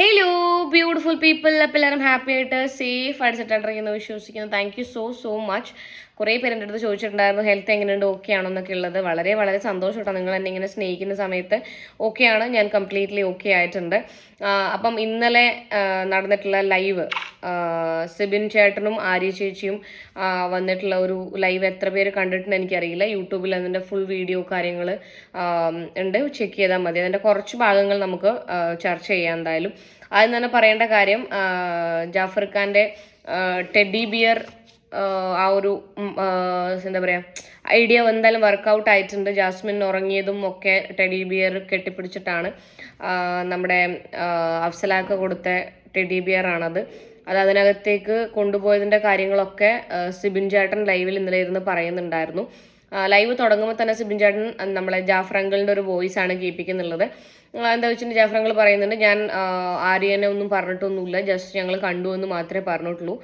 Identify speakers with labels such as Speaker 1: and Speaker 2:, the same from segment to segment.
Speaker 1: Hello beautiful people അപ്പം എല്ലാവരും happy ആയിട്ട് സേഫ് ആയിട്ട് സെറ്റായിട്ടിരിക്കുന്നു വിശ്വസിക്കുന്നു. Thank you so so much കുറേ പേര് എന്റെ അടുത്ത് ചോദിച്ചിട്ടുണ്ടായിരുന്നു ഹെൽത്ത് എങ്ങനെയുണ്ട്? ഓക്കെ ആണോ എന്നൊക്കെ ഉള്ളത്. വളരെ വളരെ സന്തോഷം കേട്ടോ നിങ്ങൾ എന്നെ ഇങ്ങനെ സ്നേഹിക്കുന്ന സമയത്ത് ആണ്. ഞാൻ കംപ്ലീറ്റ്ലി ഓക്കെ ആയിട്ടുണ്ട്. അപ്പം ഇന്നലെ നടന്നിട്ടുള്ള ലൈവ് സിബിൻ ചേട്ടനും ആര്യ ചേച്ചിയും വന്നിട്ടുള്ള ഒരു ലൈവ് എത്ര പേര് കണ്ടിട്ടുണ്ട് എനിക്കറിയില്ല. യൂട്യൂബിൽ അതിന്റെ ഫുൾ വീഡിയോ കാര്യങ്ങൾ ഉണ്ട്. ചെക്ക് ചെയ്താൽ മതി. അതിന്റെ കുറച്ച് ഭാഗങ്ങൾ നമുക്ക് ചർച്ച ചെയ്യാം എന്തായാലും. ആദ്യം തന്നെ പറയേണ്ട കാര്യം ജാഫർ ഖാന്റെ ടെഡി ബിയർ ആ ഒരു എന്താ പറയുക ഐഡിയ എന്തായാലും വർക്കൗട്ട് ആയിട്ടുണ്ട്. ജാസ്മിൻ ഉറങ്ങിയതും ഒക്കെ ടെഡി ബിയർ കെട്ടിപ്പിടിച്ചിട്ടാണ്. നമ്മുടെ അഫ്സലാക്ക് കൊടുത്ത ടെഡി ബിയർ ആണത്. അത് അതിനകത്തേക്ക് കൊണ്ടുപോയതിന്റെ കാര്യങ്ങളൊക്കെ സിബിൻ ചേട്ടൻ ലൈവിൽ ഇന്നലെ ഇരുന്ന് പറയുന്നുണ്ടായിരുന്നു. ലൈവ് തുടങ്ങുമ്പോൾ തന്നെ സിബിൻ ചേട്ടൻ നമ്മളെ ജാഫർ ഒരു വോയിസ് ആണ് കേൾപ്പിക്കുന്നുള്ളത്. എന്താ വെച്ചിട്ടുണ്ടെങ്കിൽ ജാഫ്രങ്ങൾ പറയുന്നുണ്ട്? ഞാൻ ആര്യനെ ഒന്നും പറഞ്ഞിട്ടൊന്നുമില്ല. ജസ്റ്റ് ഞങ്ങൾ കണ്ടു എന്ന് മാത്രമേ പറഞ്ഞിട്ടുള്ളൂ.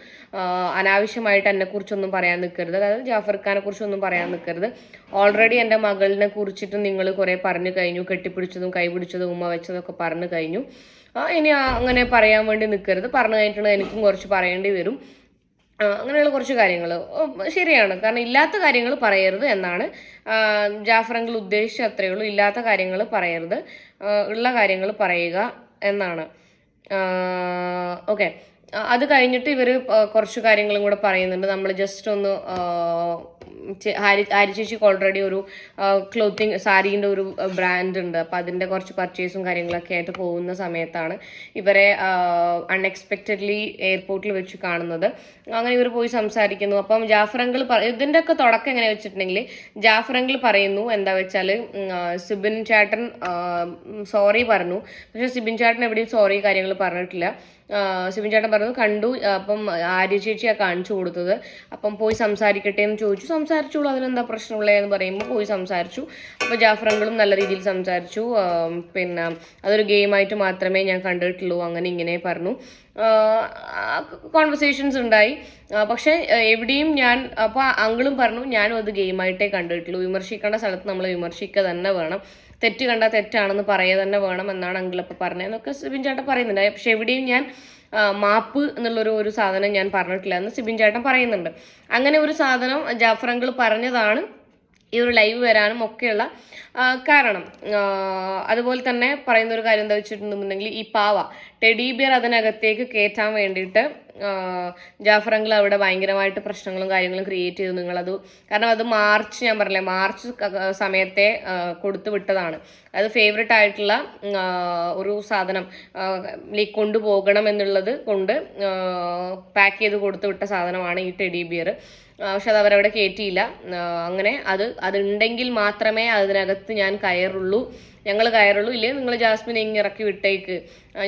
Speaker 1: അനാവശ്യമായിട്ട് എന്നെക്കുറിച്ചൊന്നും പറയാൻ നിൽക്കരുത്. അതായത് ജാഫർ ഖാനെ കുറിച്ചൊന്നും പറയാൻ നിൽക്കരുത്. ഓൾറെഡി എന്റെ മകളിനെ കുറിച്ചിട്ട് നിങ്ങൾ കുറേ പറഞ്ഞു കഴിഞ്ഞു. കെട്ടിപ്പിടിച്ചതും കൈപിടിച്ചതും ഉമ്മ വെച്ചതൊക്കെ പറഞ്ഞു കഴിഞ്ഞു. ഇനി അങ്ങനെ പറയാൻ വേണ്ടി നിൽക്കരുത്. പറഞ്ഞു കഴിഞ്ഞിട്ടുള്ള എനിക്കും കുറച്ച് പറയേണ്ടി വരും. അങ്ങനെയുള്ള കുറച്ച് കാര്യങ്ങൾ ശരിയാണ്. കാരണം ഇല്ലാത്ത കാര്യങ്ങൾ പറയരുത് എന്നാണ്. ജാഫറെങ്കിൽ ഉദ്ദേശിച്ച അത്രയേ ഉള്ളൂ. ഇല്ലാത്ത കാര്യങ്ങൾ പറയരുത്. ഉള്ള കാര്യങ്ങൾ പറയുക എന്നാണ്. ഓക്കെ. അത് കഴിഞ്ഞിട്ട് ഇവർ കുറച്ച് കാര്യങ്ങളും കൂടെ പറയുന്നുണ്ട്. നമ്മൾ ജസ്റ്റ് ഒന്ന് ഹാരി ഹാരി ചേച്ചിക്ക് ഓൾറെഡി ഒരു ക്ലോത്തിങ് സാരീന്റെ ഒരു ബ്രാൻഡ് ഉണ്ട്. അപ്പോൾ അതിന്റെ കുറച്ച് പർച്ചേസും കാര്യങ്ങളൊക്കെ ആയിട്ട് പോകുന്ന സമയത്താണ് ഇവരെ അൺഎക്സ്പെക്റ്റഡ്ലി എയർപോർട്ടിൽ വെച്ച് കാണുന്നത്. അങ്ങനെ ഇവർ പോയി സംസാരിക്കുന്നു. അപ്പം ജാഫറങ്കൾ ഇതിന്റെ ഒക്കെ തുടക്കം എങ്ങനെ വെച്ചിട്ടുണ്ടെങ്കിൽ ജാഫറങ്കിൾ പറയുന്നു എന്താ വെച്ചാൽ സിബിൻ ചേട്ടൻ സോറി പറഞ്ഞു. പക്ഷേ സിബിൻ ചേട്ടൻ എവിടെയും സോറി കാര്യങ്ങൾ പറഞ്ഞിട്ടില്ല. സിബിൻ ചേട്ടൻ പറഞ്ഞു കണ്ടു അപ്പം ആര്യ ചേച്ചിയാണ് കാണിച്ചു കൊടുത്തത്. അപ്പം പോയി സംസാരിക്കട്ടെ എന്ന് ചോദിച്ചു. സംസാരിച്ചോളൂ അതിനെന്താ പ്രശ്നമുള്ളതെന്ന് പറയുമ്പോൾ പോയി സംസാരിച്ചു. അപ്പോൾ ജാഫറങ്ങളും നല്ല രീതിയിൽ സംസാരിച്ചു. പിന്നെ അതൊരു ഗെയിമായിട്ട് മാത്രമേ ഞാൻ കണ്ടിട്ടുള്ളൂ അങ്ങനെ ഇങ്ങനെ പറഞ്ഞു. കോൺവെർസേഷൻസ് ഉണ്ടായി. പക്ഷേ എവിടെയും ഞാൻ അപ്പോൾ അങ്കിളും പറഞ്ഞു ഞാനും അത് ഗെയിമായിട്ടേ കണ്ടിട്ടുള്ളൂ. വിമർശിക്കേണ്ട സ്ഥലത്ത് നമ്മൾ വിമർശിക്കുക തന്നെ വേണം. തെറ്റ് കണ്ടാൽ തെറ്റാണെന്ന് പറയുക തന്നെ വേണം എന്നാണ് അങ്കിൾ അപ്പോൾ പറഞ്ഞതെന്നൊക്കെ സിബിൻ ചേട്ടൻ പറയുന്നുണ്ട്. പക്ഷെ എവിടെയും ഞാൻ മാപ്പ് എന്നുള്ളൊരു ഒരു സാധനം ഞാൻ പറഞ്ഞിട്ടില്ല എന്ന് സിബിൻ ചേട്ടൻ പറയുന്നുണ്ട്. അങ്ങനെ ഒരു സാധനം ജാഫർ അങ്കിൾ പറഞ്ഞതാണ്. ഈ ഒരു ലൈവ് വരാനും ഒക്കെയുള്ള കാരണം അതുപോലെ തന്നെ പറയുന്ന ഒരു കാര്യം എന്താ വെച്ചിട്ടുണ്ടെന്നുണ്ടെങ്കിൽ ഈ പാവ ടെഡി ബിയർ അതിനകത്തേക്ക് കയറ്റാൻ വേണ്ടിയിട്ട് അങ്കിൾ അവിടെ ഭയങ്കരമായിട്ട് പ്രശ്നങ്ങളും കാര്യങ്ങളും ക്രിയേറ്റ് ചെയ്തു. നിങ്ങളത് കാരണം അത് മാർച്ച് ഞാൻ പറഞ്ഞില്ലേ മാർച്ച് സമയത്തെ കൊടുത്തു വിട്ടതാണ്. അത് ഫേവററ്റ് ആയിട്ടുള്ള ഒരു സാധനം ലൈക്ക് കൊണ്ടുപോകണം എന്നുള്ളത് കൊണ്ട് പാക്ക് ചെയ്ത് കൊടുത്തു വിട്ട സാധനമാണ് ഈ ടെഡി ബിയർ പക്ഷെ അത് അവരവിടെ കയറ്റിയില്ല അങ്ങനെ അത് അതുണ്ടെങ്കിൽ മാത്രമേ അതിനകത്ത് ഞാൻ കയറുള്ളൂ. ഞങ്ങൾ കയറുള്ളൂ. ഇല്ലേ? നിങ്ങൾ ജാസ്മിനെ ഇങ്ങ് ഇറക്കി വിട്ടേക്ക്.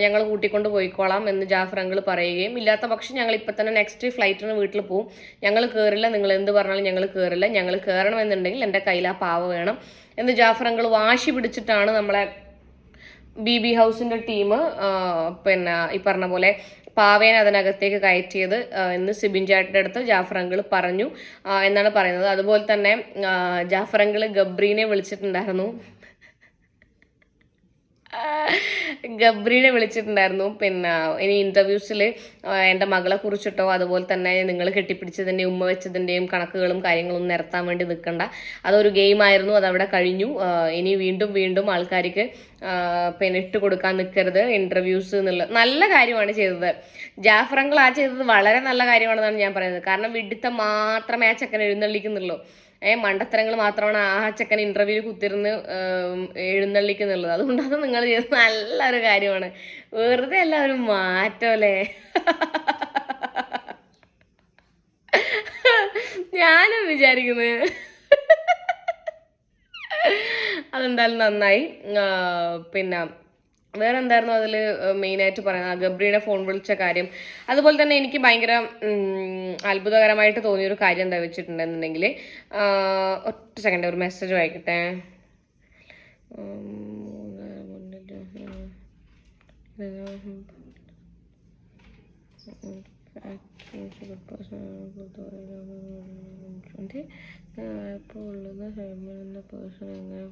Speaker 1: ഞങ്ങൾ കൂട്ടിക്കൊണ്ട് പോയിക്കോളാം എന്ന് ജാഫർ അങ്കിൾ പറയുകയും ഇല്ലാത്ത പക്ഷം ഞങ്ങൾ ഇപ്പം തന്നെ നെക്സ്റ്റ് ഫ്ലൈറ്റിന് വീട്ടിൽ പോവും. ഞങ്ങൾ കയറില്ല നിങ്ങൾ എന്ത് പറഞ്ഞാലും ഞങ്ങൾ കയറില്ല ഞങ്ങൾ കയറണമെന്നുണ്ടെങ്കിൽ എന്റെ കയ്യിൽ ആ പാവ വേണം എന്ന് ജാഫർ അങ്കിൾ വാശി പിടിച്ചിട്ടാണ് നമ്മളെ ബി ബി ഹൗസിന്റെ ടീം പിന്നെ ഈ പറഞ്ഞ പോലെ പാവേനെ അതിനകത്തേക്ക് കയറ്റിയത് എന്ന് സിബിൻ ചേട്ടന്റെ അടുത്ത് ജാഫർ അങ്കിൾ പറഞ്ഞു എന്നാണ് പറയുന്നത്. അതുപോലെ തന്നെ ജാഫറങ്കിൾ ഗബ്രീനെ വിളിച്ചിട്ടുണ്ടായിരുന്നു. ഗബ്രീനെ വിളിച്ചിട്ടുണ്ടായിരുന്നു. പിന്നെ ഇനി ഇന്റർവ്യൂസിൽ എന്റെ മകളെ കുറിച്ചിട്ടോ അതുപോലെ തന്നെ നിങ്ങൾ കെട്ടിപ്പിടിച്ചതിന്റെയും ഉമ്മ വെച്ചതിന്റെയും കണക്കുകളും കാര്യങ്ങളും നിരത്താൻ വേണ്ടി നിൽക്കണ്ട. അതൊരു ഗെയിം ഗെയിമായിരുന്നു അതവിടെ കഴിഞ്ഞു. ഇനി വീണ്ടും വീണ്ടും ആൾക്കാർക്ക് പിന്നെ ഇട്ട് കൊടുക്കാൻ നിൽക്കരുത്. ഇന്റർവ്യൂസ് എന്നുള്ള നല്ല കാര്യമാണ് ചെയ്തത്. ജാഫറങ്ങൾ ആ ചെയ്തത് വളരെ നല്ല കാര്യമാണെന്നാണ് ഞാൻ പറയുന്നത്. കാരണം വിഡിത്തം മാത്രമേ ആ ചെക്കൻ എഴുന്നള്ളിക്കുന്നുള്ളൂ. മണ്ടത്തരങ്ങൾ മാത്രമാണ് ആ ചെക്കൻ ഇന്റർവ്യൂ കുത്തിരുന്ന് ഏം, എഴുന്നള്ളിക്കുന്നുള്ളത് അതുകൊണ്ടാണ് നിങ്ങൾ ചെയ്തത്. നല്ലൊരു കാര്യമാണ്. വെറുതെ അല്ല ഒരു മാറ്റം അല്ലേ? ഞാനും വിചാരിക്കുന്നത് അതെന്തായാലും നന്നായി. പിന്നെ വേറെ എന്തായിരുന്നു അതിൽ മെയിനായിട്ട് പറയുന്നത് ഗബ്രിയുടെ ഫോൺ വിളിച്ച കാര്യം അതുപോലെ തന്നെ എനിക്ക് ഭയങ്കര അത്ഭുതകരമായിട്ട് തോന്നിയൊരു കാര്യം എന്താ വെച്ചിട്ടുണ്ടെന്നുണ്ടെങ്കിൽ ഒറ്റ സെക്കൻഡ് ഒരു മെസ്സേജ് വായിക്കട്ടെ ഇപ്പോൾ ഉള്ളത് എന്ന പേഴ്സൺ എങ്ങനെ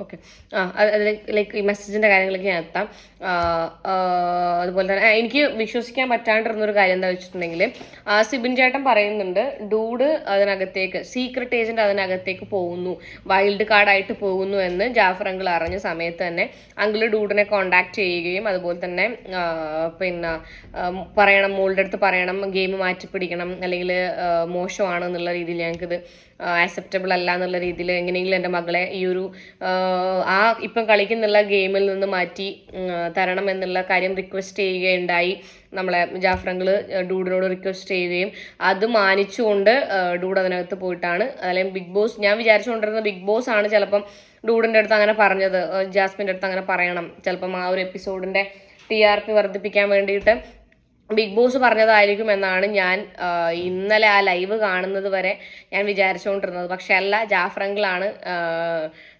Speaker 1: ഓക്കെ ആ അത് ലൈക്ക് ഈ മെസ്സേജിന്റെ കാര്യങ്ങളൊക്കെ ഞാൻ എത്താം. അതുപോലെ തന്നെ എനിക്ക് വിശ്വസിക്കാൻ പറ്റാണ്ടിരുന്നൊരു കാര്യം എന്താ വെച്ചിട്ടുണ്ടെങ്കിൽ സിബിൻ ചേട്ടൻ പറയുന്നുണ്ട് ഡൂഡ് അതിനകത്തേക്ക് സീക്രട്ട് ഏജന്റ് അതിനകത്തേക്ക് പോകുന്നു. വൈൽഡ് കാർഡായിട്ട് പോകുന്നു എന്ന് ജാഫർ അങ്കിൾ അറിഞ്ഞ സമയത്ത് തന്നെ അങ്കിൾ ഡൂഡിനെ കോണ്ടാക്ട് ചെയ്യുകയും അതുപോലെ തന്നെ പിന്നെ പറയണം മോളുടെ അടുത്ത് പറയണം ഗെയിം മാറ്റി പിടിക്കണം അല്ലെങ്കിൽ മോശമാണ് എന്നുള്ള രീതിയിൽ ഞങ്ങൾക്കിത് ആക്സെപ്റ്റബിൾ അല്ല എന്നുള്ള രീതിയിൽ എങ്ങനെയെങ്കിലും എന്റെ മകളെ ഈ ഒരു ആ, ഇപ്പം കളിക്കുന്നുള്ള ഗെയിമിൽ നിന്ന് മാറ്റി തരണം എന്നുള്ള കാര്യം റിക്വസ്റ്റ് ചെയ്യുകയുണ്ടായി. നമ്മളെ ജാഫ്രങ്കിൾ ഡൂഡിനോട് റിക്വസ്റ്റ് ചെയ്യുകയും അത് മാനിച്ചുകൊണ്ട് ഡൂഡ് അതിനകത്ത് പോയിട്ടാണ്. അല്ലെങ്കിൽ ബിഗ് ബോസ് ഞാൻ വിചാരിച്ചുകൊണ്ടിരുന്ന ബിഗ് ബോസ് ആണ് ചിലപ്പം ഡൂഡിന്റെ അടുത്ത് അങ്ങനെ പറഞ്ഞത്. ജാസ്മിന്റെ അടുത്ത് അങ്ങനെ പറയണം. ചിലപ്പം ആ ഒരു എപ്പിസോഡിന്റെ ടി ആർ പി വർദ്ധിപ്പിക്കാൻ വേണ്ടിയിട്ട് ബിഗ് ബോസ് പറഞ്ഞതായിരിക്കും എന്നാണ് ഞാൻ ഇന്നലെ ആ ലൈവ് കാണുന്നത് വരെ ഞാൻ വിചാരിച്ചുകൊണ്ടിരുന്നത്. പക്ഷെ അല്ല ജാഫ്രങ്കിളാണ്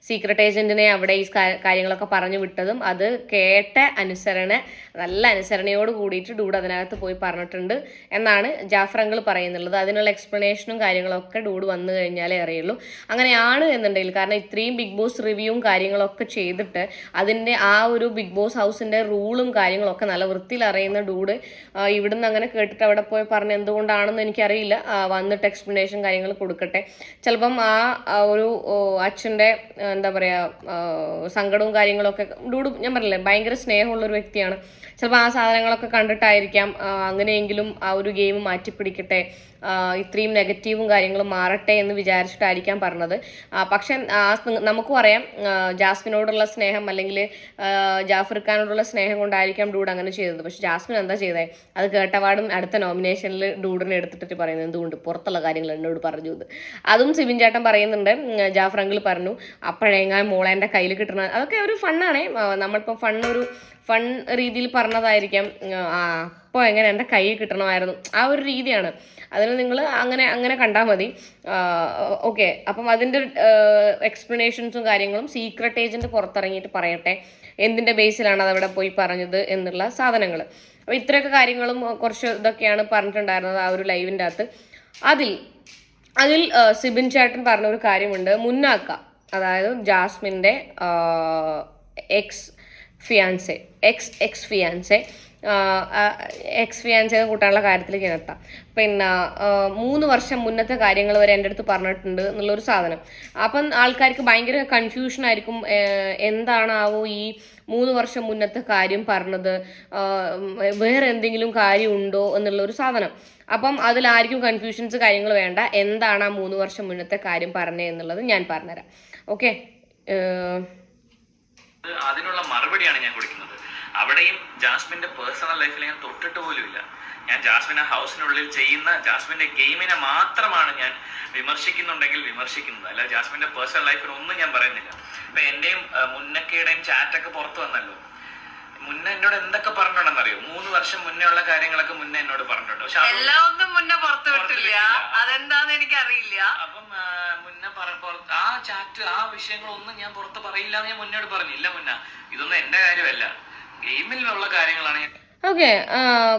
Speaker 1: സീക്രട്ട് ഏജന്റിനെ അവിടെ ഈ കാര്യങ്ങളൊക്കെ പറഞ്ഞു വിട്ടതും അത് കേട്ട അനുസരണ നല്ല അനുസരണയോട് കൂടിയിട്ട് ഡൂഡ് അതിനകത്ത് പോയി പറഞ്ഞിട്ടുണ്ട് എന്നാണ് ജാഫ്രങ്കിൾ പറയുന്നുള്ളത്. അതിനുള്ള എക്സ്പ്ലനേഷനും കാര്യങ്ങളൊക്കെ ഡൂഡ് വന്നു കഴിഞ്ഞാലേ അറിയുള്ളൂ. അങ്ങനെയാണ് എന്നുണ്ടെങ്കിൽ കാരണം ഇത്രയും ബിഗ് ബോസ് റിവ്യൂവും കാര്യങ്ങളൊക്കെ ചെയ്തിട്ട് അതിന്റെ ആ ഒരു ബിഗ് ബോസ് ഹൗസിന്റെ റൂളും കാര്യങ്ങളൊക്കെ നല്ല വൃത്തിയിൽ അറിയുന്ന ഡൂഡ് ഇവിടുന്ന് അങ്ങനെ കേട്ടിട്ട് അവിടെ പോയി പറഞ്ഞ എന്തുകൊണ്ടാണെന്ന് എനിക്കറിയില്ല. വന്നിട്ട് എക്സ്പ്ലനേഷൻ കാര്യങ്ങൾ കൊടുക്കട്ടെ. ചിലപ്പം ആ ഒരു അച്ഛന്റെ എന്താ പറയുക സങ്കടവും കാര്യങ്ങളൊക്കെ ഡൂഡ് ഞാൻ പറഞ്ഞില്ലേ ഭയങ്കര സ്നേഹമുള്ളൊരു വ്യക്തിയാണ്. ചിലപ്പോൾ ആ സാധനങ്ങളൊക്കെ കണ്ടിട്ടായിരിക്കാം അങ്ങനെയെങ്കിലും ആ ഒരു ഗെയിം മാറ്റിപ്പിടിക്കട്ടെ ഇത്രയും നെഗറ്റീവും കാര്യങ്ങളും മാറട്ടെ എന്ന് വിചാരിച്ചിട്ടായിരിക്കാം പറഞ്ഞത്. പക്ഷെ നമുക്ക് അറിയാം ജാസ്മിനോടുള്ള സ്നേഹം അല്ലെങ്കിൽ ജാഫർ ഖാനോടുള്ള സ്നേഹം കൊണ്ടായിരിക്കാം ഡൂഡ് അങ്ങനെ ചെയ്തത്. പക്ഷെ ജാസ്മിൻ എന്താ ചെയ്തേ? അത് കേട്ടപാടും അടുത്ത നോമിനേഷനിൽ ഡൂഡിനെ എടുത്തിട്ട് പറയുന്നത് എന്തുകൊണ്ട്? പുറത്തുള്ള കാര്യങ്ങൾ എന്നോട് പറഞ്ഞു അതും സിബിൻ ചേട്ടൻ പറയുന്നുണ്ട് ജാഫർ അങ്കിൾ പറഞ്ഞു അപ്പോഴെങ്ങാൻ മോളേന്റെ കയ്യിൽ കിട്ടണ അതൊക്കെ ഒരു ഫണ്ണാണേ. നമ്മളിപ്പോൾ ഫണ്ണൊരു ഫൺ രീതിയിൽ പറഞ്ഞതായിരിക്കാം. അപ്പോൾ എങ്ങനെ എന്റെ കയ്യിൽ കിട്ടണമായിരുന്നു. ആ ഒരു രീതിയാണ്. അതിന് നിങ്ങൾ അങ്ങനെ അങ്ങനെ കണ്ടാൽ മതി. ഓക്കെ. അപ്പം അതിന്റെ എക്സ്പ്ലനേഷൻസും കാര്യങ്ങളും സീക്രട്ട് ഏജന്റ് പുറത്തിറങ്ങിയിട്ട് പറയട്ടെ. എന്തിന്റെ ബേസിലാണ് അതവിടെ പോയി പറഞ്ഞത് എന്നുള്ള സാധനങ്ങൾ അപ്പോൾ ഇത്രയൊക്കെ കാര്യങ്ങളും കുറച്ച് ഇതൊക്കെയാണ് പറഞ്ഞിട്ടുണ്ടായിരുന്നത് ആ ഒരു ലൈവിന്റെ അകത്ത്. അതിൽ അതിൽ സിബിൻ ചേട്ടൻ പറഞ്ഞ ഒരു കാര്യമുണ്ട്. മുന്നാക്ക. അതായത് ജാസ്മിന്റെ ex fiancee ex ex fiancee ex fiancee കൂട്ടാനുള്ള കാര്യത്തിലേക്ക് എത്താം പിന്നെ മൂന്ന് വർഷം മുന്നത്തെ കാര്യങ്ങൾ വരെ എന്റെ അടുത്ത് പറഞ്ഞിട്ടുണ്ട് എന്നുള്ളൊരു സാധനം. അപ്പം ആൾക്കാർക്ക് ഭയങ്കര കൺഫ്യൂഷൻ ആയിരിക്കും എന്താണാവോ ഈ മൂന്ന് വർഷം മുന്നത്തെ കാര്യം പറഞ്ഞത് വേറെ എന്തെങ്കിലും കാര്യമുണ്ടോ എന്നുള്ളൊരു സാധനം. അപ്പം അതിലായിരിക്കും കൺഫ്യൂഷൻസ് കാര്യങ്ങൾ വേണ്ട. എന്താണ് ആ മൂന്ന് വർഷം മുന്നത്തെ കാര്യം പറഞ്ഞത് എന്നുള്ളത് ഞാൻ പറഞ്ഞുതരാം. ഓക്കെ
Speaker 2: അതിനുള്ള മറുപടിയാണ് ഞാൻ കൊടുക്കുന്നത്. അവിടെയും ജാസ്മിന്റെ പേഴ്സണൽ ലൈഫിൽ ഞാൻ തൊട്ടിട്ട് പോലും ഇല്ല ഞാൻ ജാസ്മിൻ ആ ഹൗസിനുള്ളിൽ ചെയ്യുന്ന ജാസ്മിന്റെ ഗെയിമിനെ മാത്രമാണ് ഞാൻ വിമർശിക്കുന്നുണ്ടെങ്കിൽ വിമർശിക്കുന്നത്. അല്ല ജാസ്മിന്റെ പേഴ്സണൽ ലൈഫിൽ ഒന്നും ഞാൻ പറയുന്നില്ല. ഇപ്പൊ എന്റെയും മുന്നക്കയുടെയും ചാറ്റൊക്കെ പുറത്തു വന്നല്ലോ. മുന്നേ എന്നോട് എന്തൊക്കെ പറഞ്ഞിട്ടുണ്ടെന്നറിയോ? മൂന്ന് വർഷം മുന്നേ ഉള്ള കാര്യങ്ങളൊക്കെ മുന്നേ എന്നോട് പറഞ്ഞിട്ടുണ്ട്. പക്ഷെ
Speaker 3: എല്ലാം ഒന്നും മുന്നേ പുറത്തു വിട്ടില്ല. അതെന്താന്ന് എനിക്ക്
Speaker 2: അറിയില്ല അപ്പം മുന്നേ ആ ചാറ്റ് ആ വിഷയങ്ങളൊന്നും ഞാൻ പുറത്ത് പറയില്ല എന്ന് ഞാൻ മുന്നോട് പറഞ്ഞില്ല. മുന്ന ഇതൊന്നും എന്റെ കാര്യമല്ല. ഗെയിമിൽ ഉള്ള കാര്യങ്ങളാണ് ഞാൻ
Speaker 1: ഓക്കെ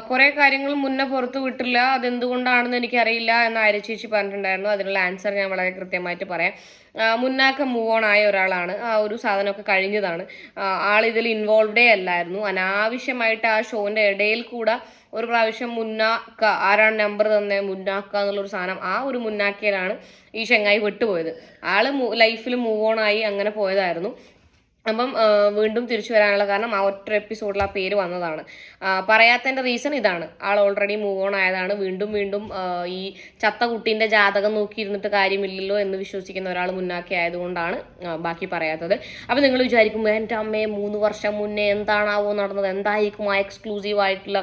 Speaker 1: കുറേ കാര്യങ്ങൾ മുന്നേ പുറത്തു വിട്ടില്ല. അതെന്തുകൊണ്ടാണെന്ന് എനിക്കറിയില്ല എന്ന് ആര്യ ചേച്ചി പറഞ്ഞിട്ടുണ്ടായിരുന്നു. അതിനുള്ള ആൻസർ ഞാൻ വളരെ കൃത്യമായിട്ട് പറയാം. മുന്നാക്കം മൂവ് ഓൺ ആയ ഒരാളാണ്. ആ ഒരു സാധനമൊക്കെ കഴിഞ്ഞതാണ്. ആൾ ഇതിൽ ഇൻവോൾവ്ഡേ അല്ലായിരുന്നു. അനാവശ്യമായിട്ട് ആ ഷോന്റെ ഇടയിൽ കൂടെ ഒരു പ്രാവശ്യം മുന്നാക്ക ആരാണ് നമ്പർ തന്നെ മുന്നാക്ക എന്നുള്ളൊരു സാധനം ആ ഒരു മുന്നാക്കയിലാണ് ഈ ചെങ്ങായി വിട്ടുപോയത്. ആൾ ലൈഫിൽ മൂവ് ഓൺ ആയി അങ്ങനെ പോയതായിരുന്നു. അപ്പം വീണ്ടും തിരിച്ചു വരാനുള്ള കാരണം ആ ഒറ്റ എപ്പിസോഡിൽ ആ പേര് വന്നതാണ്. പറയാത്തതിന്റെ റീസൺ ഇതാണ്. ആൾ ഓൾറെഡി മൂവ് ഓൺ ആയതാണ്. വീണ്ടും വീണ്ടും ഈ ചത്ത കുട്ടീന്റെ ജാതകം നോക്കിയിരുന്നിട്ട് കാര്യമില്ലല്ലോ എന്ന് വിശ്വസിക്കുന്ന ഒരാൾ മുന്നാക്കി ആയതുകൊണ്ടാണ് ബാക്കി പറയാത്തത്. അപ്പം നിങ്ങൾ വിചാരിക്കും എന്റെ അമ്മയെ മൂന്ന് വർഷം മുന്നേ എന്താണാവോ നടന്നത്? എന്തായിരിക്കും ആ എക്സ്ക്ലൂസീവ് ആയിട്ടുള്ള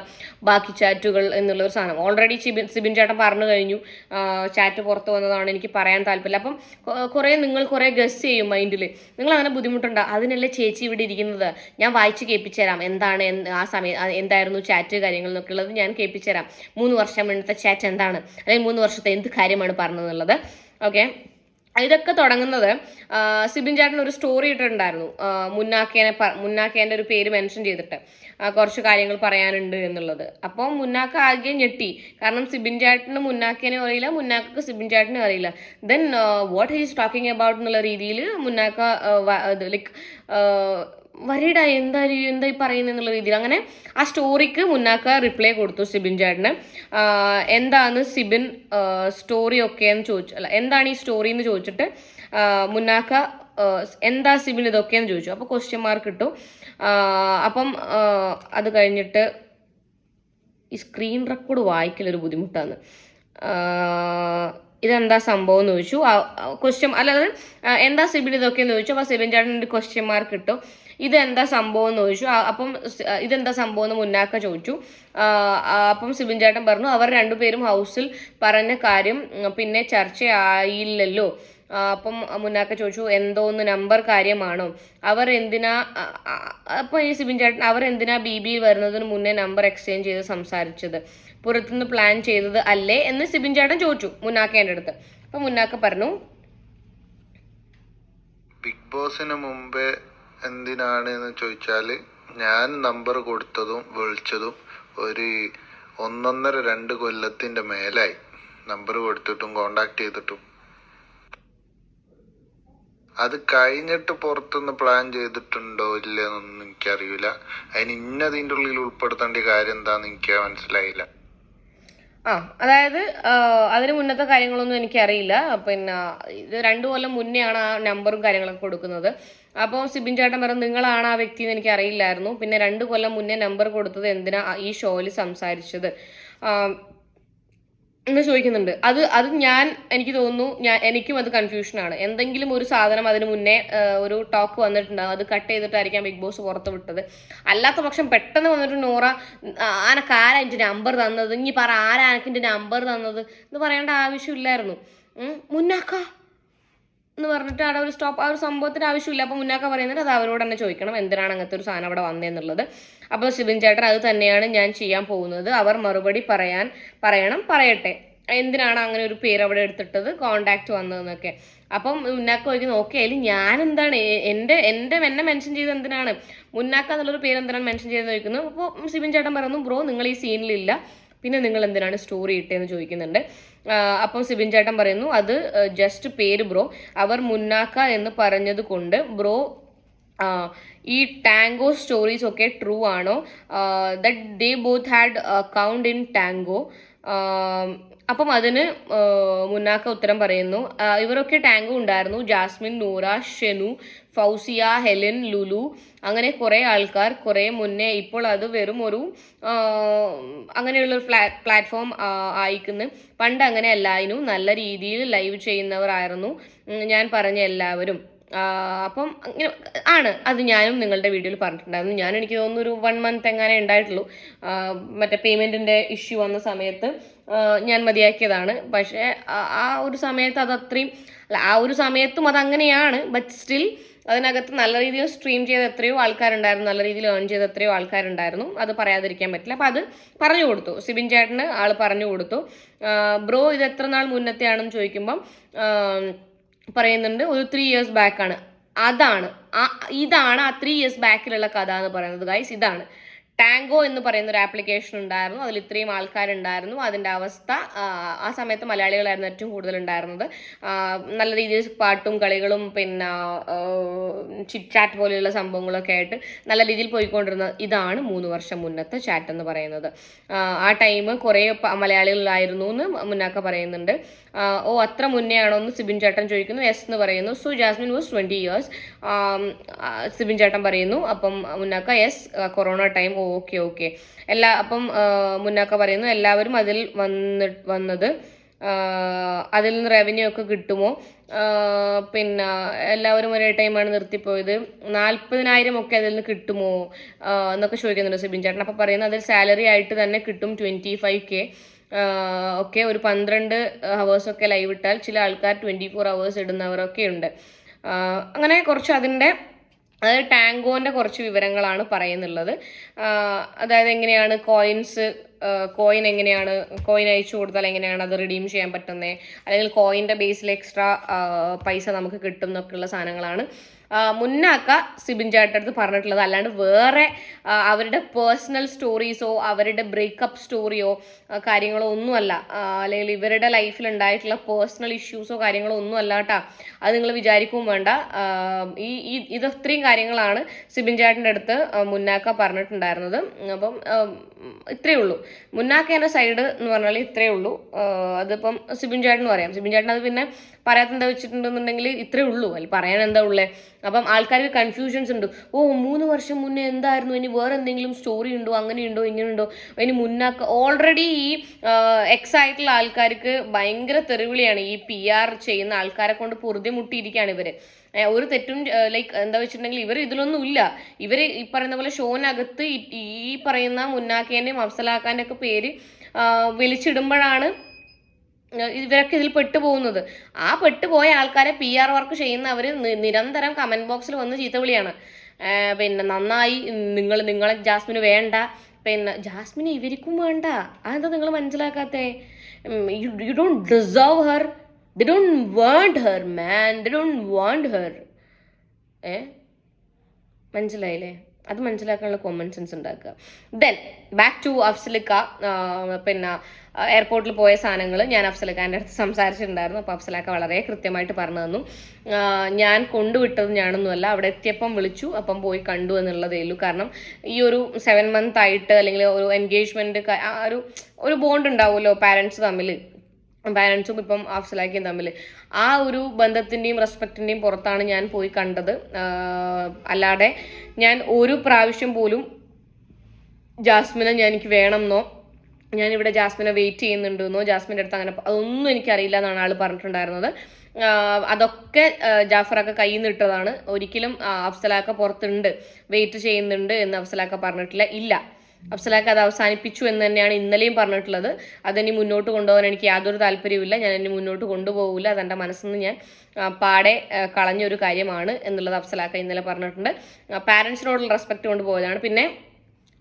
Speaker 1: ബാക്കി ചാറ്റുകൾ എന്നുള്ളൊരു സാധനം? ഓൾറെഡി സിബിൻ സിബിൻ ചേട്ടൻ പറഞ്ഞു കഴിഞ്ഞു. ചാറ്റ് പുറത്ത് വന്നതാണ്. എനിക്ക് പറയാൻ താല്പര്യമില്ല. അപ്പം കുറേ നിങ്ങൾ കുറേ ഗസ് ചെയ്യും മൈൻഡിൽ നിങ്ങൾ അങ്ങനെ ബുദ്ധിമുട്ടുണ്ട്. അതിനല്ലേ ചേച്ചി ഇവിടെ ഇരിക്കുന്നത്? ഞാൻ വായിച്ച് കേൾപ്പിച്ചു തരാം എന്താണ് ആ സമയം എന്തായിരുന്നു ചാറ്റ് കാര്യങ്ങൾ എന്നൊക്കെ ഉള്ളത് ഞാൻ കേൾപ്പിച്ചു തരാം മൂന്ന് വർഷം മുന്നത്തെ ചാറ്റ് എന്താണ്? അല്ലെങ്കിൽ മൂന്ന് വർഷത്തെ എന്ത് കാര്യമാണ് പറഞ്ഞതെന്നുള്ളത് ഓക്കെ ഇതൊക്കെ തുടങ്ങുന്നത് സിബിൻ ചാട്ടൻ ഒരു സ്റ്റോറി ഇട്ടിട്ടുണ്ടായിരുന്നു. മുന്നാക്കേനെ മുന്നാക്കേന്റെ ഒരു പേര് മെൻഷൻ ചെയ്തിട്ട്. കുറച്ച് കാര്യങ്ങൾ പറയാനുണ്ട് എന്നുള്ളത്. അപ്പോൾ മുന്നാക്ക ആകെ ഞെട്ടി. കാരണം സിബിൻ ചേട്ടന് മുന്നാക്കേനെ അറിയില്ല മുന്നാക്കക്ക് സിബിൻ ചേട്ടനും അറിയില്ല. Then what he's talking about എന്നുള്ള രീതിയിൽ മുന്നാക്ക ലൈക്ക് വരീഡായി എന്താ എന്താ ഈ പറയുന്നത് എന്നുള്ള രീതിയിൽ. അങ്ങനെ ആ സ്റ്റോറിക്ക് മുന്നാക്ക റിപ്ലൈ കൊടുത്തു സിബിൻ ചേട്ടന്. എന്താണ് സിബിൻ സ്റ്റോറി ഒക്കെ എന്ന് ചോദിച്ചു അല്ല എന്താണ് ഈ സ്റ്റോറി എന്ന് ചോദിച്ചിട്ട് മുന്നാക്ക എന്താ സിബിൻ ഇതൊക്കെ എന്ന് ചോദിച്ചു. അപ്പോൾ ക്വസ്റ്റ്യൻ മാർക്ക് ഇട്ടു. അപ്പം അത് കഴിഞ്ഞിട്ട് ഈ സ്ക്രീൻ റെക്കോർഡ് വായിക്കലൊരു ബുദ്ധിമുട്ടാണ് ഇതെന്താ സംഭവം എന്ന് ചോദിച്ചു. ക്വസ്റ്റ്യൻ അല്ലാതെ എന്താ സിബിൻ ഇതൊക്കെ എന്ന് ചോദിച്ചു. അപ്പോൾ സിബിൻ ചേട്ടൻ ഒരു ക്വസ്റ്റ്യൻ മാർക്ക് ഇട്ടു. ഇതെന്താ സംഭവം എന്ന് ചോദിച്ചു. അപ്പം ഇതെന്താ സംഭവം എന്ന് മുന്നാക്ക ചോദിച്ചു. അപ്പം സിബിൻ ചേട്ടൻ പറഞ്ഞു അവർ രണ്ടുപേരും ഹൗസിൽ പറഞ്ഞ കാര്യം പിന്നെ ചർച്ചയായില്ലല്ലോ. അപ്പം മുന്നാക്ക ചോദിച്ചു എന്തോന്ന് നമ്പർ കാര്യമാണോ? അവർ എന്തിനാ അപ്പോൾ ഈ സിബിൻ ചേട്ടൻ അവർ എന്തിനാ ബി ബി വരുന്നതിന് മുന്നേ നമ്പർ എക്സ്ചേഞ്ച് ചെയ്ത് സംസാരിച്ചത്? പുറത്തുനിന്ന് പ്ലാൻ ചെയ്തത് അല്ലേ എന്ന് സിബിൻ ചേട്ടൻ ചോദിച്ചു മുന്നാക്കേന്റെ അടുത്ത്. അപ്പം മുന്നാക്ക പറഞ്ഞു
Speaker 4: ബിഗ് ബോസിന് മുമ്പേ എന്തിനാണ് എന്ന് ചോദിച്ചാൽ ഞാൻ നമ്പർ കൊടുത്തതും വിളിച്ചതും ഒരു ഒന്നൊന്നര രണ്ട് കൊല്ലത്തിന്റെ മേലായി. നമ്പർ കൊടുത്തിട്ടും കോണ്ടാക്ട് ചെയ്തിട്ടും. അത് കഴിഞ്ഞിട്ട് പുറത്തുനിന്ന് പ്ലാൻ ചെയ്തിട്ടുണ്ടോ ഇല്ലെന്നൊന്നും എനിക്കറിയില്ല അതിന് ഇന്നതിന്റെ ഉള്ളിൽ ഉൾപ്പെടുത്തേണ്ട കാര്യം എന്താണെന്ന് എനിക്ക് മനസ്സിലായില്ല.
Speaker 1: ആ അതായത് അതിന് മുന്നത്തെ കാര്യങ്ങളൊന്നും എനിക്കറിയില്ല. പിന്നെ ഇത് രണ്ടു കൊല്ലം മുന്നെയാണ് ആ നമ്പറും കാര്യങ്ങളൊക്കെ കൊടുക്കുന്നത്. അപ്പോൾ സിബിൻ ചേട്ടൻ പറഞ്ഞു നിങ്ങളാണ് ആ വ്യക്തി എന്ന് എനിക്ക് അറിയില്ലായിരുന്നു പിന്നെ രണ്ടു കൊല്ലം മുന്നേ നമ്പർ കൊടുത്തത് എന്തിനാ ഈ ഷോയിൽ സംസാരിച്ചത്? എന്ന് ചോദിക്കുന്നുണ്ട്. അത് അത് ഞാൻ എനിക്ക് തോന്നുന്നു ഞാൻ എനിക്കും അത് കൺഫ്യൂഷനാണ് എന്തെങ്കിലും ഒരു സാധനം അതിന് മുന്നേ ഒരു ടോക്ക് വന്നിട്ടുണ്ടാകും അത് കട്ട് ചെയ്തിട്ടായിരിക്കാം ബിഗ് ബോസ് പുറത്ത് വിട്ടത്. അല്ലാത്ത പക്ഷം പെട്ടെന്ന് വന്നിട്ട് നോറ ആനക്ക് ആരാ എന്റെ നമ്പർ തന്നത്? ഇനി പറ ആരാ എനിക്ക് നമ്പർ തന്നത്? എന്ന് പറയേണ്ട ആവശ്യമില്ലായിരുന്നു. മുന്നാക്ക. എന്ന് പറഞ്ഞിട്ട് അവിടെ ഒരു സ്റ്റോപ്പ് ആ ഒരു സംഭവത്തിന് ആവശ്യമില്ല. അപ്പോൾ മുന്നാക്ക പറയുന്നത് അത് അവരോട് തന്നെ ചോദിക്കണം എന്തിനാണ് അങ്ങനത്തെ ഒരു സാധനം അവിടെ വന്നതെന്നുള്ളത് അപ്പോൾ ശിവൻ ചേട്ടൻ അത് തന്നെയാണ് ഞാൻ ചെയ്യാൻ പോകുന്നത്. അവർ മറുപടി പറയാൻ പറയണം പറയട്ടെ. എന്തിനാണ് അങ്ങനെ ഒരു പേര് അവിടെ എടുത്തിട്ടത് കോണ്ടാക്ട് വന്നതെന്നൊക്കെ. അപ്പം മുന്നാക്ക ചോദിക്കുന്നു ഓക്കെ ഞാൻ എന്താണ് എന്റെ എന്റെ എന്നെ മെൻഷൻ ചെയ്ത് എന്തിനാണ്? മുന്നാക്ക എന്നുള്ളൊരു പേര് എന്തിനാണ് മെൻഷൻ ചെയ്ത് ചോദിക്കുന്നു. അപ്പോൾ സിബിൻ ചേട്ടൻ പറയുന്നു ബ്രോ നിങ്ങൾ ഈ സീനിലില്ല പിന്നെ നിങ്ങൾ എന്തിനാണ് സ്റ്റോറി ഇട്ടേന്ന് ചോദിക്കുന്നുണ്ട്. അപ്പം സിബിൻ ചേട്ടൻ പറയുന്നു അത് ജസ്റ്റ് പേര് ബ്രോ അവർ മുന്നാക്ക എന്ന് പറഞ്ഞത് കൊണ്ട് ബ്രോ ഈ ടാങ്കോ സ്റ്റോറീസ് ഒക്കെ ട്രൂ ആണോ? That they both had account in Tango അപ്പം അതിന് മുന്നാക്ക ഉത്തരം പറയുന്നു. ഇവരൊക്കെ ടാങ്കും ഉണ്ടായിരുന്നു. ജാസ്മിൻ നൂറ ഷെനു ഫൗസിയ ഹെലൻ ലുലു അങ്ങനെ കുറേ ആൾക്കാർ കുറേ മുന്നേ ഇപ്പോൾ അത് വെറും ഒരു അങ്ങനെയുള്ളൊരു അങ്ങനെയുള്ള പ്ലാ പ്ലാറ്റ്ഫോം ആയിക്കുന്നു. പണ്ട് അങ്ങനെ അല്ലായിരുന്നു. നല്ല രീതിയിൽ ലൈവ് ചെയ്യുന്നവരായിരുന്നു ഞാൻ പറഞ്ഞ എല്ലാവരും. അപ്പം ഇങ്ങനെ ആണ്. അത് ഞാനും നിങ്ങളുടെ വീഡിയോയിൽ പറഞ്ഞിട്ടുണ്ടായിരുന്നു. ഞാൻ എനിക്ക് തോന്നുന്നു ഒരു വൺ മന്ത് എങ്ങനെ ഉണ്ടായിട്ടുള്ളൂ. മറ്റേ പേയ്മെന്റിന്റെ ഇഷ്യൂ വന്ന സമയത്ത്. ഞാൻ മതിയാക്കിയതാണ്. പക്ഷേ ആ- ഒരു സമയത്ത് അത് അത്രയും അല്ല ആ ഒരു സമയത്തും അത് അങ്ങനെയാണ്. ബട്ട് സ്റ്റിൽ അതിനകത്ത് നല്ല രീതിയിൽ സ്ട്രീം ചെയ്ത എത്രയോ ആൾക്കാരുണ്ടായിരുന്നു. നല്ല രീതിയിൽ ഏൺ ചെയ്ത എത്രയോ ആൾക്കാരുണ്ടായിരുന്നു. അത് പറയാതിരിക്കാൻ പറ്റില്ല. അപ്പം അത് പറഞ്ഞു കൊടുത്തു. സിബിൻ ചേട്ടന് ആൾ പറഞ്ഞു കൊടുത്തു. ബ്രോ ഇത് എത്ര നാൾ മുന്നത്തെയാണെന്ന് ചോദിക്കുമ്പം പറയുന്നുണ്ട് ഒരു ത്രീ ഇയേഴ്സ് ബാക്കാണ് അതാണ്. ആ ഇതാണ് ആ ത്രീ ഇയേഴ്സ് ബാക്കിലുള്ള കഥ എന്ന് പറയുന്നത് ഗൈസ് ഇതാണ്. ടാങ്കോ എന്ന് പറയുന്ന ഒരു ആപ്ലിക്കേഷൻ ഉണ്ടായിരുന്നു. അതിൽ ഇത്രയും ആൾക്കാരുണ്ടായിരുന്നു. അതിന്റെ അവസ്ഥ ആ, സമയത്ത് മലയാളികളായിരുന്നു ഏറ്റവും കൂടുതൽ ഉണ്ടായിരുന്നത്. നല്ല രീതിയിൽ പാട്ടും കളികളും പിന്നെ ചിറ്റ് ചാറ്റ് പോലെയുള്ള സംഭവങ്ങളൊക്കെ ആയിട്ട് നല്ല രീതിയിൽ പോയിക്കൊണ്ടിരുന്ന ഇതാണ് മൂന്ന് വർഷം മുന്നത്തെ ചാറ്റ് എന്ന് പറയുന്നത്. ആ, ടൈം കുറേ മലയാളികളിലായിരുന്നു എന്ന് മുന്നാക്ക പറയുന്നുണ്ട്. ഓ അത്ര മുന്നേ ആണോ എന്ന് സിബിൻ ചേട്ടൻ ചോദിക്കുന്നു. എസ് എന്ന് പറയുന്നു. So Jasmin was twenty years. Sibin ചേട്ടൻ പറയുന്നു. അപ്പം Munnakka yes corona time oh okay okay. എല്ലാ അപ്പം മുന്നാക്ക പറയുന്നു എല്ലാവരും അതിൽ വന്നി വന്നത് അതിൽ നിന്ന് റവന്യൂ ഒക്കെ കിട്ടുമോ? പിന്നെ എല്ലാവരും ഒരേ ടൈമാണ് നിർത്തിപ്പോയത്. നാൽപ്പതിനായിരം ഒക്കെ അതിൽ നിന്ന് കിട്ടുമോ? എന്നൊക്കെ ചോദിക്കുന്നുണ്ട് സിബിൻ ചേട്ടൻ. അപ്പോൾ പറയുന്നത് അതിൽ സാലറി ആയിട്ട് തന്നെ കിട്ടും ട്വന്റി ഫൈവ് കെ ഒക്കെ ഒരു പന്ത്രണ്ട് ഹവേഴ്സൊക്കെ ലൈവ് ഇട്ടാൽ ചില ആൾക്കാർ ട്വന്റി ഫോർ ഹവേഴ്സ് ഇടുന്നവരൊക്കെ ഉണ്ട്. അങ്ങനെ കുറച്ച് അതിന്റെ അതായത് ടാങ്കോന്റെ കുറച്ച് വിവരങ്ങളാണ് പറയുന്നുള്ളത്. അതായത് എങ്ങനെയാണ് കോയിൻസ് കോയിൻ എങ്ങനെയാണ് കോയിൻ അയച്ചു കൊടുത്താൽ എങ്ങനെയാണ് അത് റിഡീം ചെയ്യാൻ പറ്റുന്നത് അല്ലെങ്കിൽ കോയിന്റെ ബേസിൽ എക്സ്ട്രാ പൈസ നമുക്ക് കിട്ടും എന്നൊക്കെയുള്ള സാധനങ്ങളാണ്. മുന്നാക്ക സിബിൻ ചേട്ടടുത്ത് പറഞ്ഞിട്ടുള്ളത്. അല്ലാണ്ട് വേറെ അവരുടെ പേഴ്സണൽ സ്റ്റോറീസോ അവരുടെ ബ്രേക്കപ്പ് സ്റ്റോറിയോ കാര്യങ്ങളോ ഒന്നുമല്ല. അല്ലെങ്കിൽ ഇവരുടെ ലൈഫിൽ ഉണ്ടായിട്ടുള്ള പേഴ്സണൽ ഇഷ്യൂസോ കാര്യങ്ങളോ ഒന്നും അല്ല കേട്ടാ. അത് നിങ്ങൾ വിചാരിക്കുകയും വേണ്ട. ഈ ഇത് കാര്യങ്ങളാണ് സിബിൻ ചേട്ടന്റെ അടുത്ത് മുന്നാക്ക പറഞ്ഞിട്ടുണ്ടായിരുന്നത്. അപ്പം ഇത്രയേ ഉള്ളൂ. മുന്നാക്കേന്റെ സൈഡ് എന്ന് പറഞ്ഞാൽ ഇത്രയേ ഉള്ളൂ. അതിപ്പം സിബിൻ ചേട്ടൻ പറയാം. സിബിൻ ചേട്ടൻ അത് പിന്നെ പറയാത്ത എന്താ വെച്ചിട്ടുണ്ടെന്നുണ്ടെങ്കിൽ ഇത്രേ ഉള്ളൂ. അതിൽ പറയാൻ എന്താ ഉള്ളേ? അപ്പം ആൾക്കാർക്ക് കൺഫ്യൂഷൻസ് ഉണ്ട്. ഓ മൂന്ന് വർഷം മുന്നേ എന്തായിരുന്നു? ഇനി വേറെ എന്തെങ്കിലും സ്റ്റോറി ഉണ്ടോ? അങ്ങനെയുണ്ടോ ഇങ്ങനെയുണ്ടോ ഇനി മുന്നാക്ക ഓൾറെഡി ഈ എക്സ് ആയിട്ടുള്ള ആൾക്കാർക്ക് ഭയങ്കര തെറിവിളിയാണ്. ഈ പി ആർ ചെയ്യുന്ന ആൾക്കാരെ കൊണ്ട് പൊറുതി മുട്ടിയിരിക്കുകയാണ് ഇവർ ഒരു തെറ്റും ലൈക്ക് എന്താ വെച്ചിട്ടുണ്ടെങ്കിൽ ഇവർ ഇതിലൊന്നും ഇല്ല. ഇവർ ഈ പറയുന്ന പോലെ ഷോനകത്ത് ഈ- പറയുന്ന മുന്നാക്കേന്റെയും അഫ്സലാക്കാന്റെ ഒക്കെ പേര് വിളിച്ചിടുമ്പോഴാണ് ഇവരൊക്കെ ഇതിൽ പെട്ടുപോകുന്നത്. ആ പെട്ടുപോയ ആൾക്കാരെ പി ആർ വർക്ക് ചെയ്യുന്നവർ നിരന്തരം കമന്റ് ബോക്സിൽ വന്ന് ചീത്തവിളിയാണ് വിളിയാണ്. പിന്നെ നന്നായി നിങ്ങൾ നിങ്ങളെ ജാസ്മിന് വേണ്ട. പിന്നെ ജാസ്മിന് ഇവർക്കും വേണ്ട. അതെന്താ നിങ്ങൾ മനസ്സിലാക്കാത്തേ? You don't deserve her they don't want her man they don't want her ഏ? മനസ്സിലായില്ലേ? അത് മനസ്സിലാക്കാനുള്ള കോമൺ സെൻസ് ഉണ്ടാക്കുക. ദെൻ ബാക്ക് ടു അഫ്സലിക്ക പിന്നെ എയർപോർട്ടിൽ പോയ സാധനങ്ങൾ ഞാൻ അഫ്സലക്കാന്റെ അടുത്ത് സംസാരിച്ചിട്ടുണ്ടായിരുന്നു. അപ്പോൾ അഫ്സലാക്ക വളരെ കൃത്യമായിട്ട് പറഞ്ഞു തന്നു. ഞാൻ കൊണ്ടുവിട്ടത് ഞാനൊന്നുമല്ല അവിടെ എത്തിയപ്പം വിളിച്ചു. അപ്പം പോയി കണ്ടു എന്നുള്ളതേ ഉള്ളൂ. കാരണം ഈ ഒരു സെവൻ മന്ത് ആയിട്ട് അല്ലെങ്കിൽ ഒരു എൻഗേജ്മെന്റ് ഒരു ഒരു ബോണ്ട് ഉണ്ടാവുമല്ലോ പാരൻസ് തമ്മിൽ പാരൻസും ഇപ്പം അഫ്സലാക്കിയും തമ്മിൽ ആ ഒരു ബന്ധത്തിന്റെയും റെസ്പെക്റ്റിന്റെയും പുറത്താണ് ഞാൻ പോയി കണ്ടത്. അല്ലാതെ ഞാൻ ഒരു പ്രാവശ്യം പോലും ജാസ്മിനെ ഞാൻ എനിക്ക് വേണമെന്നോ ഞാൻ ഇവിടെ ജാസ്മിനെ വെയിറ്റ് ചെയ്യുന്നുണ്ടെന്നോ ജാസ്മിന്റെ അടുത്ത് അങ്ങനെ അതൊന്നും എനിക്കറിയില്ല എന്നാണ് ആൾ പറഞ്ഞിട്ടുണ്ടായിരുന്നത്. അതൊക്കെ ജാഫറൊക്കെ കയ്യിൽ നിന്ന് ഇട്ടതാണ്. ഒരിക്കലും അഫ്സലാക്ക പുറത്തുണ്ട്. വെയിറ്റ് ചെയ്യുന്നുണ്ട് എന്ന് അഫ്സലാക്ക പറഞ്ഞിട്ടില്ല. ഇല്ല. അഫ്സലാക്ക അത് അവസാനിപ്പിച്ചു എന്ന് തന്നെയാണ് ഇന്നലെയും പറഞ്ഞിട്ടുള്ളത്. അതിനി മുന്നോട്ട് കൊണ്ടുപോകാൻ എനിക്ക് യാതൊരു താല്പര്യവുമില്ല. ഞാൻ ഇനി മുന്നോട്ട് കൊണ്ടുപോകില്ല അതെന്റെ മനസ്സിൽ നിന്ന് ഞാൻ പാടെ കളഞ്ഞൊരു കാര്യമാണ് എന്നുള്ളത് അഫ്സലാക്ക ഇന്നലെ പറഞ്ഞിട്ടുണ്ട്. പാരൻസിനോടുള്ള റെസ്പെക്ട് കൊണ്ട് പോയതാണ്. പിന്നെ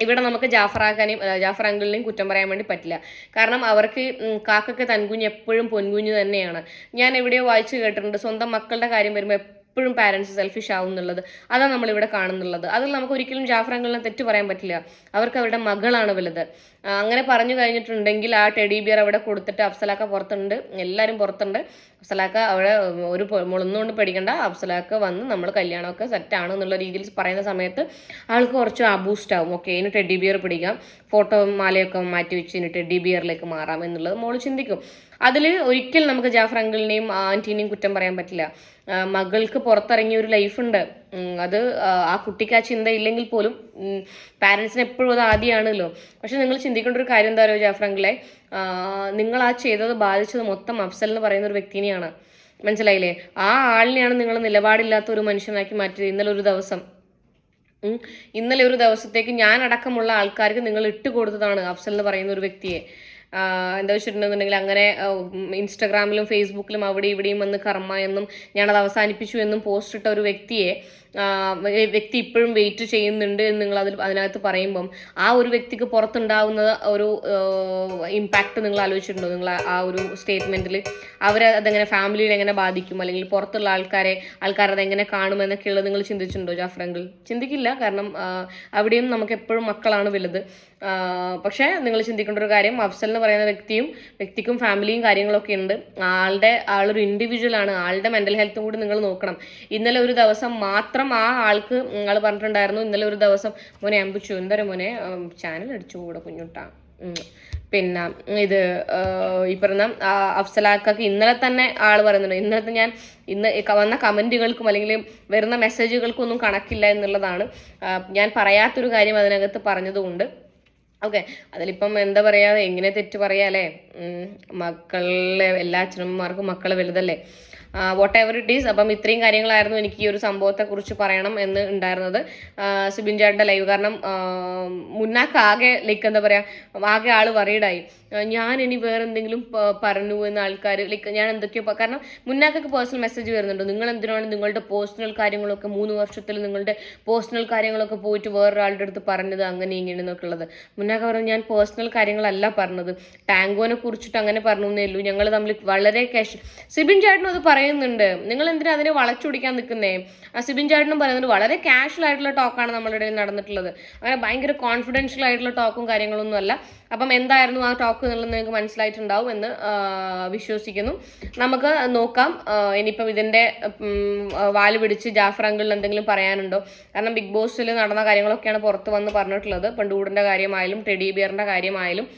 Speaker 1: ഇവിടെ നമുക്ക് ജാഫറാക്കാനെയും ജാഫർ അങ്കിളിനെയും കുറ്റം പറയാൻ വേണ്ടി പറ്റില്ല. കാരണം അവർക്ക് കാക്കൊക്കെ തൻകുഞ്ഞ് എപ്പോഴും പൊൻകുഞ്ഞ് തന്നെയാണ്. ഞാൻ എവിടെയോ വായിച്ചു കേട്ടിട്ടുണ്ട് സ്വന്തം മക്കളുടെ കാര്യം വരുമ്പോൾ എപ്പോഴും പാരൻസ് സെൽഫിഷ് ആവും എന്നുള്ളത്. അതാണ് നമ്മളിവിടെ കാണുന്നുള്ളത്. അതിൽ നമുക്ക് ഒരിക്കലും ജാഫർ തെറ്റ് പറയാൻ പറ്റില്ല. അവർക്ക് അവരുടെ മകളാണ് വലുത്. അങ്ങനെ പറഞ്ഞു കഴിഞ്ഞിട്ടുണ്ടെങ്കിൽ ആ ടെഡി ബിയർ അവിടെ കൊടുത്തിട്ട് അഫ്സലാക്ക പുറത്തുണ്ട്. എല്ലാവരും പുറത്തുണ്ട്. അഫ്സലാക്ക അവിടെ ഒരു മുളന്നുകൊണ്ട് പേടിക്കണ്ട. അഫ്സലാക്ക വന്ന് നമ്മൾ കല്യാണമൊക്കെ സെറ്റാണ് എന്നുള്ള രീതിയിൽ പറയുന്ന സമയത്ത് ആൾക്ക് കുറച്ച് അബൂസ്റ്റ് ആവും. ഓക്കെ ഇനി ടെഡി ബിയർ പിടിക്കാം. ഫോട്ടോ മാലയൊക്കെ മാറ്റി വെച്ച് ഇനി ടെഡി ബിയറിലേക്ക് മാറാം എന്നുള്ളത് മോൾ ചിന്തിക്കും. അതിൽ ഒരിക്കൽ നമുക്ക് ജാഫർ അങ്കിളിനെയും ആന്റീനെയും കുറ്റം പറയാൻ പറ്റില്ല. മകൾക്ക് പുറത്തിറങ്ങിയ ഒരു ലൈഫുണ്ട് അത് ആ, കുട്ടിക്ക് ആ ചിന്ത ഇല്ലെങ്കിൽ പോലും പാരൻസിന് എപ്പോഴും അത് ആദ്യമാണല്ലോ പക്ഷെ നിങ്ങൾ ചിന്തിക്കേണ്ട ഒരു കാര്യം എന്താ പറയുക ജാഫർ അങ്കിളെ? നിങ്ങൾ ആ ചെയ്തത് ബാധിച്ചത് മൊത്തം അഫ്സൽ എന്ന് പറയുന്ന ഒരു വ്യക്തിനെയാണ്. മനസ്സിലായില്ലേ? ആ ആളിനെയാണ് നിങ്ങൾ നിലപാടില്ലാത്ത ഒരു മനുഷ്യനാക്കി മാറ്റിയത് ഇന്നലെ ഒരു ദിവസം. ഇന്നലെ ഒരു ദിവസത്തേക്ക് ഞാൻ അടക്കമുള്ള ആൾക്കാർക്ക് നിങ്ങൾ ഇട്ട് കൊടുത്തതാണ് അഫ്സൽ എന്ന് പറയുന്ന ഒരു വ്യക്തിയെ. എന്താ വെച്ചിട്ടുണ്ടെന്നുണ്ടെങ്കിൽ അങ്ങനെ ഇൻസ്റ്റാഗ്രാമിലും ഫേസ്ബുക്കിലും അവിടെ ഇവിടെയും വന്ന് കർമ്മ എന്നും ഞാനത് അവസാനിപ്പിച്ചു എന്നും പോസ്റ്റ് ഇട്ട ഒരു വ്യക്തിയെ വ്യക്തി ഇപ്പോഴും വെയിറ്റ് ചെയ്യുന്നുണ്ട് എന്ന് നിങ്ങൾ അതിൽ അതിനകത്ത് പറയുമ്പം ആ ഒരു വ്യക്തിക്ക് പുറത്തുണ്ടാവുന്ന ഒരു ഇമ്പാക്റ്റ് നിങ്ങൾ ആലോചിച്ചിട്ടുണ്ടോ? നിങ്ങൾ ആ- ഒരു സ്റ്റേറ്റ്മെന്റിൽ അവരെ അതെങ്ങനെ ഫാമിലിയിൽ എങ്ങനെ ബാധിക്കും? അല്ലെങ്കിൽ പുറത്തുള്ള ആൾക്കാരെ ആൾക്കാർ അതെങ്ങനെ കാണുമെന്നൊക്കെയുള്ളത് നിങ്ങൾ ചിന്തിച്ചിട്ടുണ്ടോ ജാഫ്രങ്കിൽ ചിന്തിക്കില്ല. കാരണം അവിടെയും നമുക്ക് എപ്പോഴും മക്കളാണ് വലുത്. പക്ഷേ നിങ്ങൾ ചിന്തിക്കേണ്ട ഒരു കാര്യം അഫ്സൽ എന്ന് പറയുന്ന വ്യക്തിയും വ്യക്തിക്കും ഫാമിലിയും കാര്യങ്ങളൊക്കെ ഉണ്ട്. ആളുടെ ആളൊരു ഇൻഡിവിജ്വൽ ആണ്. ആളുടെ മെന്റൽ ഹെൽത്തും കൂടി നിങ്ങൾ നോക്കണം. ഇന്നലെ ഒരു ദിവസം മാത്രം ആ ആൾക്ക് നിങ്ങൾ പറഞ്ഞിട്ടുണ്ടായിരുന്നു ഇന്നലെ ഒരു ദിവസം മോനെ അമ്പിച്ചു. എന്തായാലും മോനെ ചാനൽ അടിച്ചു കൂടെ കുഞ്ഞുട്ടാ. പിന്നെ ഇത് ഈ പറഞ്ഞ അഫ്സലാക്കൊക്കെ ഇന്നലെ തന്നെ ആൾ പറയുന്നുണ്ട്. ഇന്നലത്തെ ഞാൻ ഇന്ന് വന്ന കമന്റുകൾക്കും അല്ലെങ്കിൽ വരുന്ന മെസ്സേജുകൾക്കും ഒന്നും കണക്കില്ല എന്നുള്ളതാണ്. ഞാൻ പറയാത്തൊരു കാര്യം അതിനകത്ത് പറഞ്ഞതുകൊണ്ട് ഓക്കെ. അതിലിപ്പം എന്താ പറയാ എങ്ങനെ തെറ്റ് പറയാല്ലേ മക്കളെ എല്ലാ അച്ഛനമ്മമാർക്കും മക്കളെ വലുതല്ലേ. വാട്ട് എവർ ഇറ്റ് ഈസ് അപ്പം ഇത്രയും കാര്യങ്ങളായിരുന്നു എനിക്ക് ഈ ഒരു സംഭവത്തെ കുറിച്ച് പറയണം എന്ന് ഉണ്ടായിരുന്നത്. സുബിൻ ചേട്ടന്റെ ലൈവ് കാരണം മുന്നാക്കാകെ ലൈക്ക് എന്താ പറയാ ആകെ ആൾ വറീഡായി ഞാൻ ഇനി വേറെ എന്തെങ്കിലും പറഞ്ഞു എന്ന ആൾക്കാർ ലൈക്ക് ഞാൻ എന്തൊക്കെയോ കാരണം മുന്നാക്കൊക്കെ പേഴ്സണൽ മെസ്സേജ് വരുന്നുണ്ട്. നിങ്ങൾ എന്തിനാണ് നിങ്ങളുടെ പേഴ്സണൽ കാര്യങ്ങളൊക്കെ മൂന്ന് വർഷത്തിൽ നിങ്ങളുടെ പേഴ്സണൽ കാര്യങ്ങളൊക്കെ പോയിട്ട് വേറൊരാളുടെ അടുത്ത് പറഞ്ഞത് അങ്ങനെ ഇങ്ങനെ എന്നൊക്കെ ഉള്ളത്. മുന്നാക്ക പറഞ്ഞു ഞാൻ പേഴ്സണൽ കാര്യങ്ങളല്ല പറഞ്ഞത്. ടാങ്കോനെ കുറിച്ചിട്ട് അങ്ങനെ പറഞ്ഞു എന്നേ ഉള്ളൂ. ഞങ്ങൾ തമ്മിൽ വളരെ കാഷ് സിബിൻ ചാട്ടനും അത് പറയുന്നുണ്ട്. നിങ്ങൾ എന്തിനാ അതിനെ വളച്ചൊടിക്കാൻ നിൽക്കുന്നേ ആ സിബിൻ ചേട്ടനും പറയുന്നുണ്ട്. വളരെ കാഷ്വൽ ആയിട്ടുള്ള ടോക്കാണ് നമ്മുടെ ഇടയിൽ നടന്നിട്ടുള്ളത്. അങ്ങനെ ഭയങ്കര കോൺഫിഡൻഷ്യൽ ആയിട്ടുള്ള ടോക്കും കാര്യങ്ങളൊന്നും അല്ല. അപ്പം എന്തായിരുന്നു ആ ടോക്ക് എന്നുള്ളത് നിങ്ങൾക്ക് മനസ്സിലായിട്ടുണ്ടാവും എന്ന് വിശ്വസിക്കുന്നു. നമുക്ക് നോക്കാം ഇനിയിപ്പം ഇതിന്റെ വാൽ പിടിച്ച് ജാഫർ അങ്കിളിൽ എന്തെങ്കിലും പറയാനുണ്ടോ? കാരണം ബിഗ് ബോസിൽ നടന്ന കാര്യങ്ങളൊക്കെയാണ് പുറത്ത് വന്ന് പറഞ്ഞിട്ടുള്ളത്. പണ്ടൂടിന്റെ കാര്യമായാലും ടെഡി ബിയറിന്റെ കാര്യമായാലും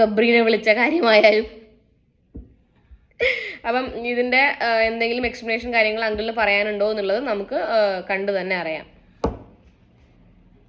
Speaker 1: ഗബ്രീനെ വിളിച്ച കാര്യമായാലും. അപ്പം ഇതിന്റെ എന്തെങ്കിലും എക്സ്പ്ലനേഷൻ കാര്യങ്ങൾ അങ്കിളിന് പറയാനുണ്ടോ എന്നുള്ളത് നമുക്ക് കണ്ടു തന്നെ അറിയാം.